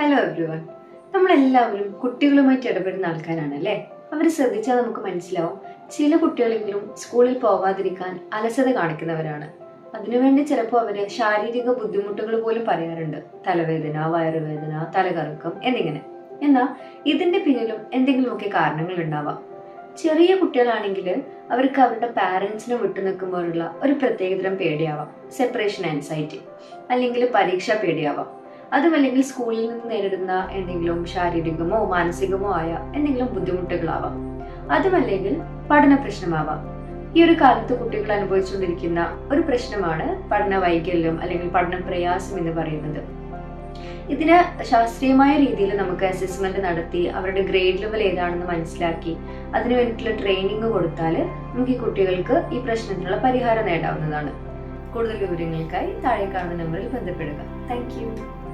Hello everyone നമ്മളെല്ലാവരും കുട്ടികളുമായിട്ട് ഇടപെടുന്ന ആൾക്കാരാണ് അല്ലേ അവർ ശ്രദ്ധിച്ചാൽ നമുക്ക് മനസ്സിലാവും. ചില കുട്ടികളെങ്കിലും സ്കൂളിൽ പോകാതിരിക്കാൻ അലസത കാണിക്കുന്നവരാണ്. അതിനുവേണ്ടി ചിലപ്പോൾ അവർ ശാരീരിക ബുദ്ധിമുട്ടുകൾ പോലും പറയാറുണ്ട്. തലവേദന വയറുവേദന തലകറക്കം എന്നിങ്ങനെ. എന്നാൽ ഇതിന്റെ പിന്നിലും എന്തെങ്കിലുമൊക്കെ കാരണങ്ങൾ ഉണ്ടാവാം. ചെറിയ കുട്ടികളാണെങ്കിൽ അവർക്ക് അവരുടെ പാരൻസിനെ വിട്ടു നിൽക്കുമ്പോഴുള്ള ഒരു പ്രത്യേകതരം പേടിയാവാം. സെപ്പറേഷൻ ആൻസൈറ്റി അല്ലെങ്കിൽ പരീക്ഷ പേടിയാവാം. അതുമല്ലെങ്കിൽ സ്കൂളിൽ നിന്ന് നേരിടുന്ന എന്തെങ്കിലും ശാരീരികമോ മാനസികമോ ആയ എന്തെങ്കിലും ബുദ്ധിമുട്ടുകളാവാം. അതുമല്ലെങ്കിൽ പഠന പ്രശ്നമാവാം. ഈ ഒരു കാലത്ത് കുട്ടികൾ അനുഭവിച്ചുകൊണ്ടിരിക്കുന്ന ഒരു പ്രശ്നമാണ് പഠന വൈകല്യം അല്ലെങ്കിൽ പഠന പ്രയാസം എന്ന് പറയുന്നത്. ഇതിന് ശാസ്ത്രീയമായ രീതിയിൽ നമുക്ക് അസസ്മെന്റ് നടത്തി അവരുടെ ഗ്രേഡ് ലെവൽ ഏതാണെന്ന് മനസ്സിലാക്കി അതിനു വേണ്ടിയിട്ടുള്ള ട്രെയിനിങ് കൊടുത്താൽ നമുക്ക് ഈ കുട്ടികൾക്ക് ഈ പ്രശ്നത്തിനുള്ള പരിഹാരം നേടാവുന്നതാണ്. കൂടുതൽ വിവരങ്ങൾക്കായി താഴെ കാണുന്ന നമ്പറിൽ ബന്ധപ്പെടുക. താങ്ക്